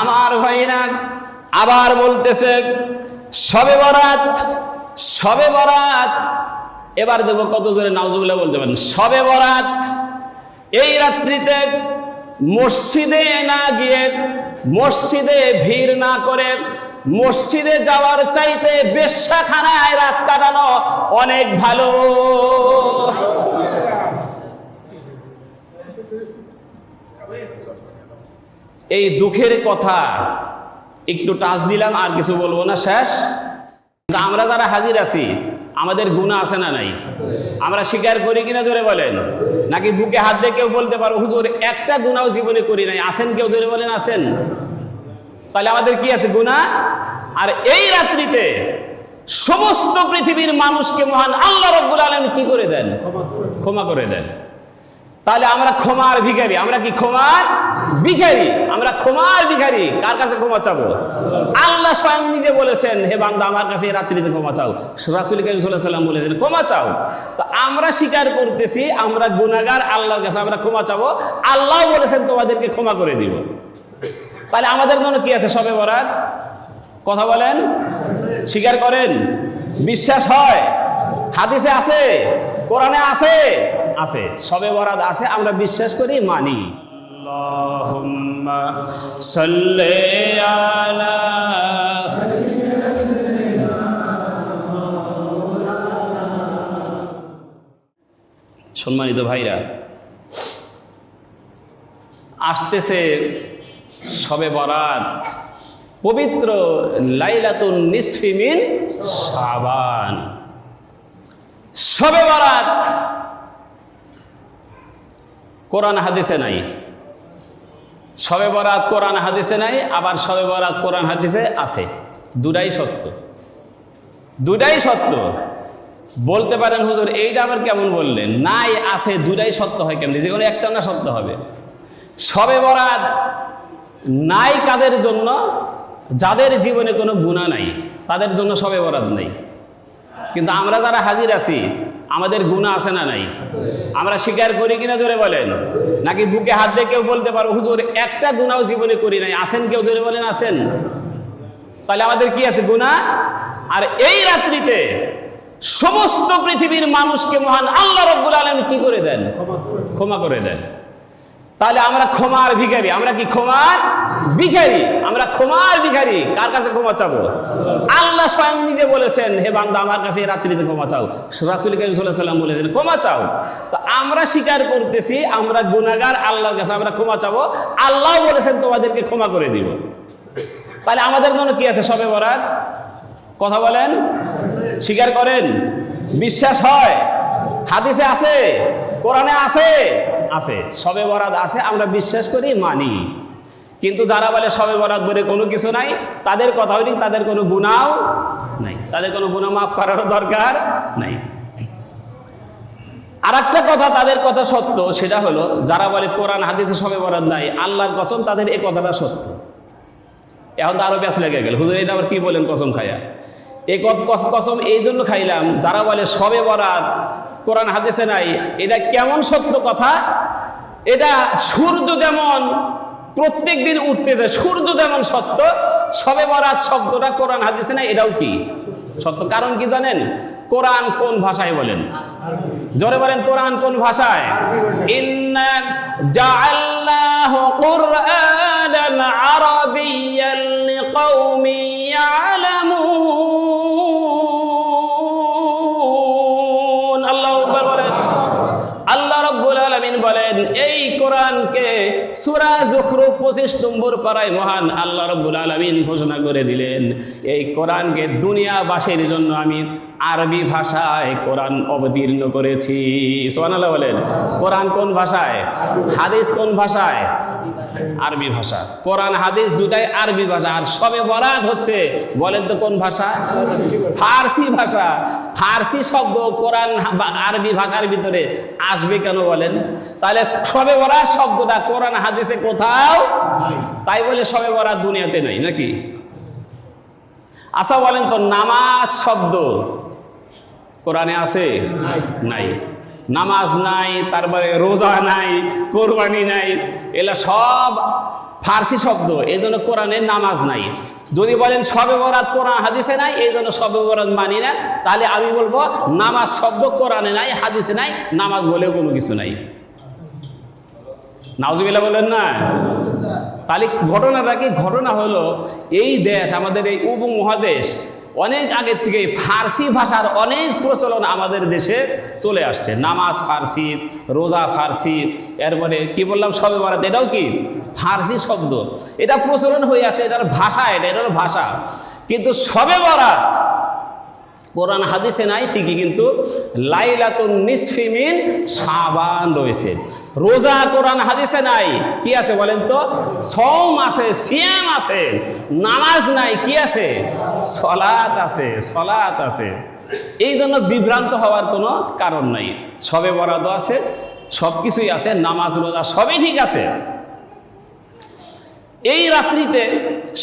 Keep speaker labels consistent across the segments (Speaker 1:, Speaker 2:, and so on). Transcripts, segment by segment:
Speaker 1: আমার ভাইরা আবার বলতেছে, সবে বরাত সবে বরাত। এবার দেখব কত জোরে নাউজুবিল্লাহ বলতে পারেন, সবে বরাত, এই রাত্রিতে মসজিদে না গিয়ে, মসজিদে ভিড় না করে, মসজিদে যাওয়ার চাইতে বেশ্যাখানায় রাত কাটানো অনেক ভালো। এই দুঃখের কথা একটু টাচ দিলাম, আর কিছু বলব না, শেষ। আমরা যারা হাজির আছি, আমাদের গুণা আছে না নাই? আমরা স্বীকার করি কিনা জোরে বলেন? নাকি বুকে হাত দিয়ে কেউ বলতে পারব হুজুর, একটা গুণাও জীবনে করি নাই। আসেন কেউ জোরে বলেন আসেন তাহলে আমাদের কি আছে গুণা আর এই রাত্রিতে সমস্ত পৃথিবীর মানুষকে মহান আল্লাহ রব্বুল আলম কি করে দেন? ক্ষমা করে দেন। তাহলে আমরা ক্ষমার ভিখারি। আমরা কি ক্ষমার ভিখারি? আমরা ক্ষমার ভিখারি। কার কাছে ক্ষমা চাবো? আল্লাহ স্বয়ং নিজে বলেছেন, হে বান্দা, আমার কাছে এই রাত্রিতে ক্ষমা চাও। রাসুল করিম সাল্লাম বলেছেন, ক্ষমা চাও। তো আমরা স্বীকার করতেছি, আমরা গুনাগার আল্লাহর কাছে আমরা ক্ষমা চাবো। আল্লাহ বলেছেন, তোমাদেরকে ক্ষমা করে দিব। তাহলে আমাদের জন্য কি আছে সবে বরাত? কথা বলেন। স্বীকার করেন। বিশ্বাস হয়। হাদিসে আছে, কোরআনে আছে। আছে, সবে বরাত আছে, আমরা বিশ্বাস করি, মানি। সম্মানিত ভাইরা, আসতেছে সবে বরাত, পবিত্র লাইলাতুন নিসফিমিন সাবান সবে বরাত কোরআন হাদিসে নাই। সবে বরাত কোরআন হাদিসে নাই, আবার সবে বরাত কোরআন হাদিসে আছে। দুটাই সত্য। দুটাই সত্য। বলতে পারেন, হুজুর, এইটা আবার কেমন বললেন? নাই, আছে, দুটাই সত্য হয় কেমন? যে কোনো একটা না সত্য হবে। সবে বরাত নাই কাদের জন্য? যাদের জীবনে কোনো গুণা নাই, তাদের জন্য সবে বরাত নাই। কিন্তু আমরা যারা হাজির আছি, আমাদের গুণা আছে না নাই? আমরা স্বীকার করি কিনা জোরে বলেন? নাকি বুকে হাত দিয়ে কেউ বলতে পারো, হুজুর, একটা গুণাও জীবনে করি নাই। আসেন কেউ জোরে বলেন, আসেন। তাহলে আমাদের কি আছে গুণা আর এই রাত্রিতে সমস্ত পৃথিবীর মানুষকে মহান আল্লাহ রব্বুল আলম কি করে দেন? ক্ষমা করে দেন। তাহলে আমরা ক্ষমার ভিখারি, আমরা কি ক্ষমার ভিখারি, আমরা ক্ষমার ভিখারি, কার কাছে ক্ষমা চাবো? আল্লাহ স্বয়ং নিজে বলেছেন, হে বান্দা, আমার কাছে রাত্রিতে ক্ষমা চাও। রাসুল করিম সাল্লাম বলেছেন, ক্ষমা চাও। তো আমরা স্বীকার করতেছি, আমরা গুনাগার আল্লাহর কাছে আমরা ক্ষমা চাবো। আল্লাহ বলেছেন, তোমাদেরকে ক্ষমা করে দিব। তাহলে আমাদের জন্য কি আছে সবে বরাত? কথা বলেন। স্বীকার করেন। বিশ্বাস হয়। হাদিসে আছে, কোরআনে আছে। আছে। সবে বরাত আছে, আমরা বিশ্বাস করি, মানি। কিন্তু যারা বলে সবে বরাত বলে কোনো কিছু নাই, তাদের কথা হইলি তাদের কোনো গুণাও নাই। তাদের কোনো গুণা মাফ করার দরকার নাই। আর একটা কথা তাদের কথা সত্য, সেটা হলো যারা বলে কোরআন, হাদিসে সবে বরাত নাই, আল্লাহর কসম তাদের এই কথাটা সত্য। এখন তো আরও ব্যাস লেগে গেল। হুজুর, এটা আবার কি বলেন কসম খাইয়া কস- কসম এই জন্য খাইলাম, যারা বলে সবে বরাত, কোরআন, হাদিসে নাই, এটা কেমন সত্য কথা? এটা সূর্য যেমন প্রত্যেক দিন উঠতে যায়। সূর্য যেমন সত্য, সবে বরাত শব্দটা কোরআন হাদিসে না এটাও কি? সত্য। কারণ কি জানেন? কোরআন কোন ভাষায় বলেন? জোরে বলেন, কোরআন কোন ভাষায়? ইন্না বলেন, এই কোরআনকে সুরা জুখরু পঁচিশ নম্বর পাড়ায় মহান আল্লাহ রব্বুল আলমিন ঘোষণা করে দিলেন। এই কোরআনকে দুনিয়াবাসীর জন্য আমি আরবি ভাষায় কোরআন অবতীর্ণ করেছি। সুবহানাল্লাহ বলেন, কোরআন কোন ভাষায়? হাদিস কোন ভাষায়? আরবি ভাষা। কোরআন হাদিস দুটাই আরবি ভাষা। আর সবে বরাত হচ্ছে বলেন তো কোন ভাষা? ফার্সি ভাষা। ফার্সি শব্দ কোরআন আরবি ভাষার ভিতরে আসবে কেন বলেন? তাহলে সবে বরাত শব্দটা কোরআন হাদিসে কোথাও তাই বলে সবে বরাত দুনিয়াতে নেই নাকি? আচ্ছা বলেন তো নামাজ শব্দ কোরআনে আছে? নাই। নামাজ নাই, তারপরে রোজা নাই, কোরবানি নাই এলা সব ফার্সি শব্দ এই জন্য কোরআনের নামাজ নাই। যদি বলেন সবে বরাত কোরআন হাদিসে নাই এই জন্য সবে বরাত মানি না, তাহলে আমি বলব নামাজ শব্দ কোরআনে নাই, হাদিসে নাই, নামাজ বলেও কোনো কিছু নাই। নাউজুবিল্লাহ বলেন না? তাহলে ঘটনাটা কি? ঘটনা হলো, এই দেশ, আমাদের এই উপমহাদেশ অনেক আগের থেকে ফার্সি ভাষার অনেক প্রচলন আমাদের দেশে চলে আসছে। নামাজ ফার্সি, রোজা ফার্সি, এরপরে কি বললাম, সবে বরাত, এটাও কি? ফার্সি শব্দ। এটা প্রচলন হয়ে আসছে, এটার ভাষা এটা, এটার ভাষা। কিন্তু সবে বরাত, কোরআন হাদিসে নাই ঠিকই, কিন্তু লাইলাতুন নিসফিমিন সাবান রয়েছে। রোজা, কোরআন, হাদিসে নাই। কি আছে বলেন তো? সম আছে, সিয়াম আছে, নামাজ নাই, কি আছে? সলাত আছে সলাত আছে। এই জন্য বিভ্রান্ত হওয়ার কোনো কারণ নাই। সবে বরাদ আছে সব কিছুই আছে, নামাজ, রোজা সবই ঠিক আছে। এই রাত্রিতে,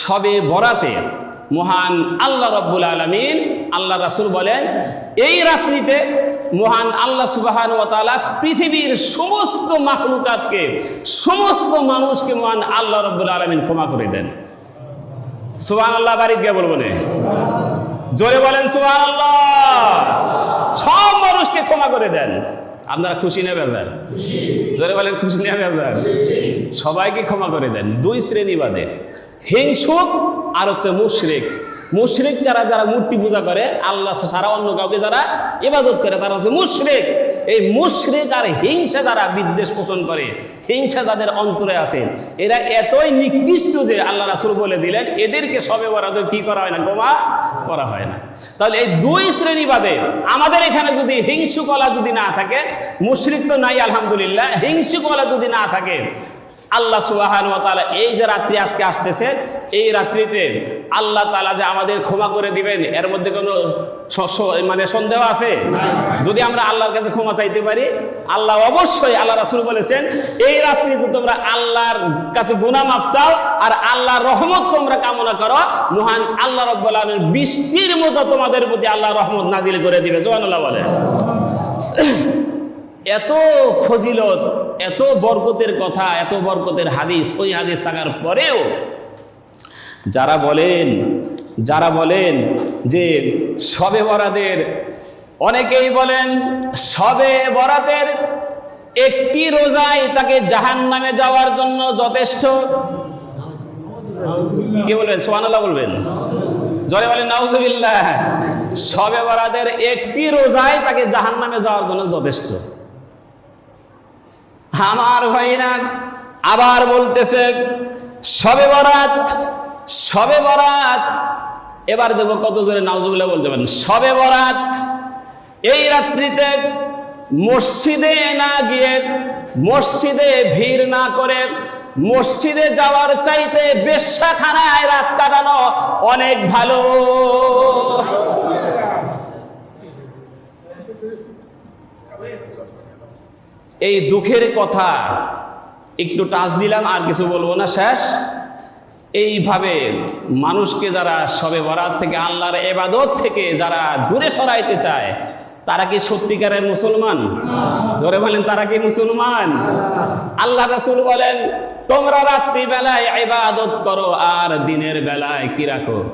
Speaker 1: সবে বরাতে মহান আল্লাহ রব্বুল আলমিন, আল্লাহ রাসুল বলেন, এই রাত্রিতে মহান আল্লাহ সুবাহান ও তাআলা পৃথিবীর সমস্ত মাখলুকাতকে, সমস্ত মানুষকে মহান আল্লাহ রব্বুল আলমিন ক্ষমা করে দেন। সুবাহ আল্লাহ বাড়িতে গিয়ে বলব না। জোরে বলেন সুবাহ আল্লাহ সব মানুষকে ক্ষমা করে দেন। আপনারা খুশি না বেজার? জোরে বলেন, খুশি না বেজার? সবাইকে ক্ষমা করে দেন। দুই শ্রেণি বাদে। হিংসুক আর হচ্ছে মুশরিক। মুশরিক যারা যারা মূর্তি পূজা করে, আল্লাহ ছাড়া অন্য কাউকে যারা ইবাদত করে, তারা হচ্ছে মুশরিক। এই মুশরিক আর হিংসা যারা বিদ্বেষ পোষণ করে, হিংসা যাদের অন্তরে আছে, এরা এতই নিকৃষ্ট যে আল্লাহ রাসুল বলে দিলেন, এদেরকে সবে বরাদ কি করা হয় না গোমা করা হয় না। তাহলে এই দুই শ্রেণি বাদে আমাদের এখানে যদি হিংসুকলা যদি না থাকে, মুশরিক তো নাই, আলহামদুলিল্লাহ, হিংসুকলা যদি না থাকে আল্লাহ সুবাহান তালা এই যে রাত্রি আজকে আসতেছে, এই রাত্রিতে আল্লাহ তালা যে আমাদের ক্ষমা করে দিবেন, এর মধ্যে কোনো মানে সন্দেহ আছে? যদি আমরা আল্লাহর কাছে ক্ষমা চাইতে পারি, আল্লাহ অবশ্যই আল্লাহ রাসুল বলেছেন, এই রাত্রিতে তোমরা আল্লাহর কাছে গুনাহ মাপ চাও আর আল্লাহর রহমত তোমরা কামনা করো। মহান আল্লাহ রব্বুল আলমের বৃষ্টির মতো তোমাদের প্রতি আল্লাহ রহমত নাজিল করে দিবে জোয়ান আল্লাহ বলে। এত ফজিলত, এত বরকতের কথা, এত বরকতের হাদিস, ওই হাদিস থাকার পরেও যারা বলেন যারা বলেন যে সবে বরাদের অনেকেই বলেন সবে বরাতের একটি রোজাই তাকে জাহান নামে যাওয়ার জন্য যথেষ্ট। কে বলবেন? সোহানাল্লাহ বলবেন। জলে বলেন, নাউজুবিল্লাহ। সবে বরাদের একটি রোজাই তাকে জাহান নামে যাওয়ার জন্য যথেষ্ট। আমার ভাইরা আবার বলতেছে, সবে বরাত সবে বরাত। এবার দেবো কত জোরে নাউজুবিল্লাহ বলতে পারেন, সবে বরাত, এই রাত্রিতে মসজিদে না গিয়ে, মসজিদে ভিড় না করে, মসজিদে যাওয়ার চাইতে বেশ্যাখানায় রাত কাটানো অনেক ভালো। এই দুঃখের কথা একটু টাচ দিলাম, আর কিছু বলব না, শেষ। এইভাবে মানুষকে যারা সবে বরাত থেকে আল্লাহর এবাদত থেকে যারা দূরে সরাইতে চায়, তারা কি সত্যিকারের মুসলমান? ধরে বলেন, তারা কি মুসলমান? আল্লাহ রাসুল বলেন তোমরা রাত্রি বেলায় ইবাদত করো, আর দিনের বেলায় কি রাখো?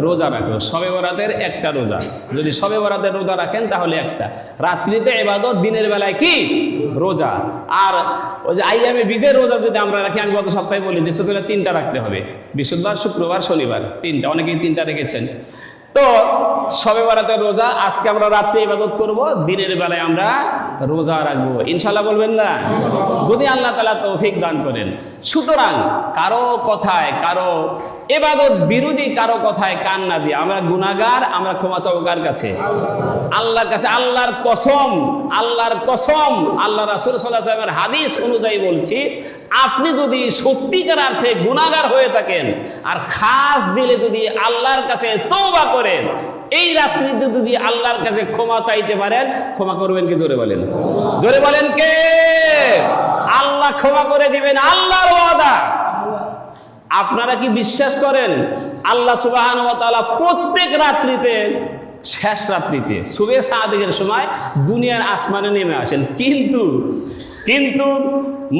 Speaker 1: রোজা রাখো। সবে বরাতের একটা রোজা। যদি সবে বরাতের রোজা রাখেন, তাহলে একটা। রাত্রিতে ইবাদত, দিনের বেলায় কি? রোজা। আর ওই যে আইয়ামে বীজের রোজা যদি আমরা রাখি, আমি গত সপ্তাহে বলি দেশে তিনটা রাখতে হবে। বৃহস্পতিবার, শুক্রবার, শনিবার। তিনটা। অনেকেই তিনটা রেখেছেন। তো সবে বেড়াতে রোজা, আজকে আমরা রাত্রে ইবাদত করব, দিনের বেলায় আমরা রোজা রাখব। ইনশাল্লাহ বলবেন না? যদি আল্লাহ তালা তৌফিক দান করেন। সুতরাং কারও কথায়, কারও এবাদত বিরোধী কারও কথায় কান না দিয়ে। আমরা গুনাগার আমরা ক্ষমা চাবো কার কাছে? আল্লাহর কাছে। আল্লাহর কসম আল্লাহর কসম, আল্লাহ রাসুল সাল্লাহ সাহেবের হাদিস অনুযায়ী বলছি, আপনি যদি সত্যিকার অর্থে গুণাগার হয়ে থাকেন, আর খাস দিলে যদি আল্লাহর কাছে তওবা করেন, এই রাত্রিতে যদি আল্লাহর কাছে ক্ষমা চাইতে পারেন, ক্ষমা করবেন কি? জোরে বলেন। জোরে বলেন কে? আল্লাহ ক্ষমা করে দিবেন, আল্লাহর ওয়াদা। আপনারা কি বিশ্বাস করেন? আল্লাহ সুবাহান প্রত্যেক রাত্রিতে, শেষ রাত্রিতে, সুবে সাদিকের সময় দুনিয়ার আসমানে নেমে আসেন। কিন্তু কিন্তু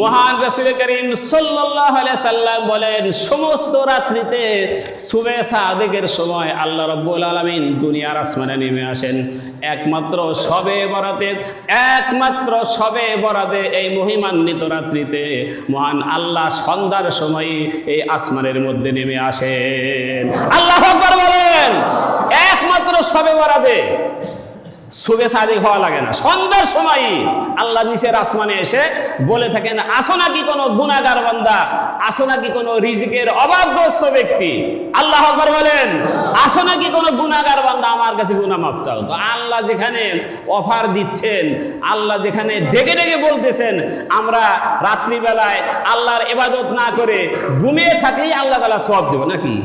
Speaker 1: মহান রসুল করিম সাল্লাহ সাল্লাম বলেন, সমস্ত রাত্রিতে সুবে সাদেকের সময় আল্লাহ রব্বুল আলমিন দুনিয়ার আসমানে নেমে আসেন। একমাত্র সবে বরাতে, একমাত্র সবে বরাতে এই মহিমান্বিত রাত্রিতে মহান আল্লাহ সন্ধ্যার সময় এই আসমানের মধ্যে নেমে আসেন। আল্লাহ বলেন, একমাত্র সবে বরাতে। শুভে সাদিক হওয়া লাগে না। সন্ধ্যার সময় আল্লাহ নিচের আসমানে এসে বলে থাকেন, আসো নাকি কোনো গুণাগার বান্দা? আসো নাকি কোনো রিজিকের অভাবগ্রস্ত ব্যক্তি? আল্লাহ আকবার বলেন, আসো নাকি কোনো গুণাগার বান্দা? আমার কাছে গুণা মাপ চাও। তো আল্লাহ যেখানে অফার দিচ্ছেন, আল্লাহ যেখানে ডেকে ডেকে বলতেছেন, আমরা রাত্রিবেলায় আল্লাহর এবাদত না করে ঘুমিয়ে থাকলেই আল্লাহ তালা সব দেবো নাকি?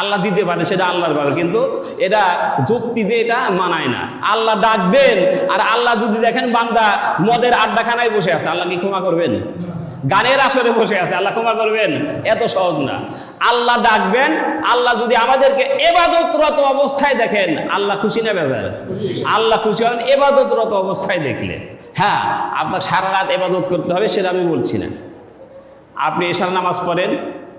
Speaker 1: আল্লাহ দিতে পারে, সেটা আল্লাহর ব্যাপার। কিন্তু এটা যুক্তি দিয়ে এটা মানায় না। আল্লাহ ডাকবেন, আর আল্লাহ যদি দেখেন বান্দা মদের আড্ডাখানায় বসে আছে, আল্লাহ কি ক্ষমা করবেন? গানের আসরে বসে আছে, আল্লাহ ক্ষমা করবেন? এত সহজ না। আল্লাহ ডাকবেন, আল্লাহ যদি আমাদেরকে এবাদতরত অবস্থায় দেখেন, আল্লাহ খুশি না বেজার? আল্লাহ খুশি হন এবাদতরত অবস্থায় দেখলে। হ্যাঁ আপনার সারা রাত এবাদত করতে হবে, সেটা আমি বলছি না। আপনি এশার নামাজ পড়েন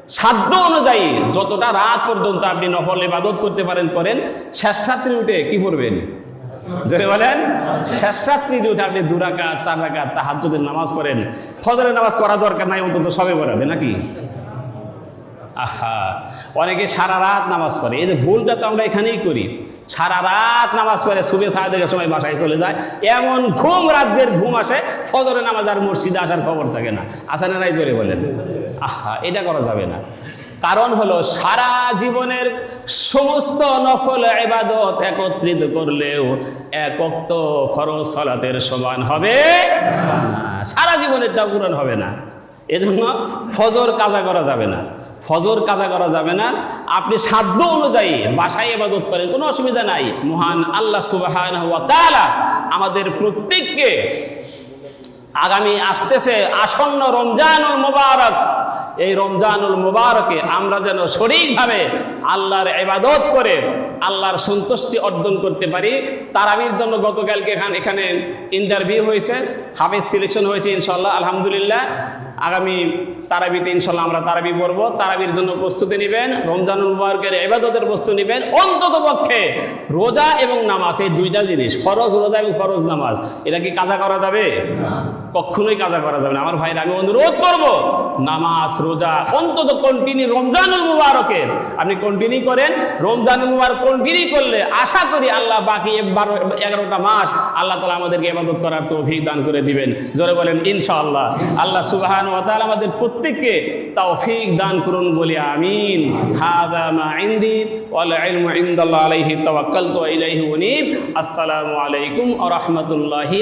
Speaker 1: সাধ্য অনুযায়ী যতটা রাত পর্যন্ত আপনি নফল ইবাদত করতে পারেন, করেন। শেষ রাত্রি উঠে কি পড়বেন? যদি বলেন। শেষ রাত্রি উঠে আপনি দু রাকাত, চার রাকাত তাহার যদি নামাজ পড়েন। ফজরের নামাজ করা দরকার নাই, অন্তত সবে পড়াবে নাকি? আহা, অনেকে সারা রাত নামাজ পড়ে। এই যে ভুলটা তো আমরা এখানেই করি। সারা রাত নামাজ পড়ে, সুবে সাহায্যের সময় বাসায় চলে যায়। এমন ঘুম রাজ্যের ঘুম আসে ফজরে নামাজ আর মসজিদে আসার খবর থাকে না। আসা নাই? জোরে বলেন। আহা, এটা করা যাবে না। কারণ হলো, সারা জীবনের সমস্ত নফল এবাদত একত্রিত করলেও একক ফরজ সালাতের সমান হবে সারা জীবনেরটা পূরণ হবে না। এজন্য ফজর কাজা করা যাবে না। ফজর কাজা করা যাবে না। আপনি সাধ্য অনুযায়ী বাসায় এবাদত করেন, কোনো অসুবিধা নাই। মহান আল্লাহ সুবাহ আমাদের প্রত্যেককে আগামী আসতেছে আসন্ন রমজানুল মুবারক। এই রমজানুল মুবারকে আমরা যেন সঠিকভাবে আল্লাহর ইবাদত করে আল্লাহর সন্তুষ্টি অর্জন করতে পারি। তারাবির জন্য গতকালকে এখানে এখানে ইন্টারভিউ হয়েছে, হাফেজ সিলেকশন হয়েছে ইনশাল্লাহ আলহামদুলিল্লাহ। আগামী তারাবিতে ইনশাল্লাহ আমরা তারাবি পড়ব। তারাবির জন্য প্রস্তুতি নেবেন, রমজানুল মুবারকের ইবাদতের বস্তু নেবেন। অন্তত পক্ষে রোজা এবং নামাজ, এই দুইটা জিনিস, ফরজ রোজা এবং ফরজ নামাজ, এটা কি কাজা করা যাবে? কখনোই কাজা করা যাবে না। আমার ভাইরা আমি অনুরোধ করব, নামাজ, রোজা, অন্তত কন্টিনিউ রমজানুল মুবারকের আপনি কন্টিনিউ করেন, রমজানুল মুবারক কন্টিনিউ করলে আশা করি আল্লাহ বাকি বারো এগারোটা মাস আল্লাহ তালা আমাদেরকে ইবাদত করার তৌফিক দান করে দিবেন। জোরে বলেন, ইনশাআল্লাহ। আল্লাহ সুবাহান ওয়া তাআলা আমাদের প্রত্যেককে তৌফিক দান করুন বলি আমিন। আলাইহি আসসালামু আলাইকুম ওয়া রাহমাতুল্লাহি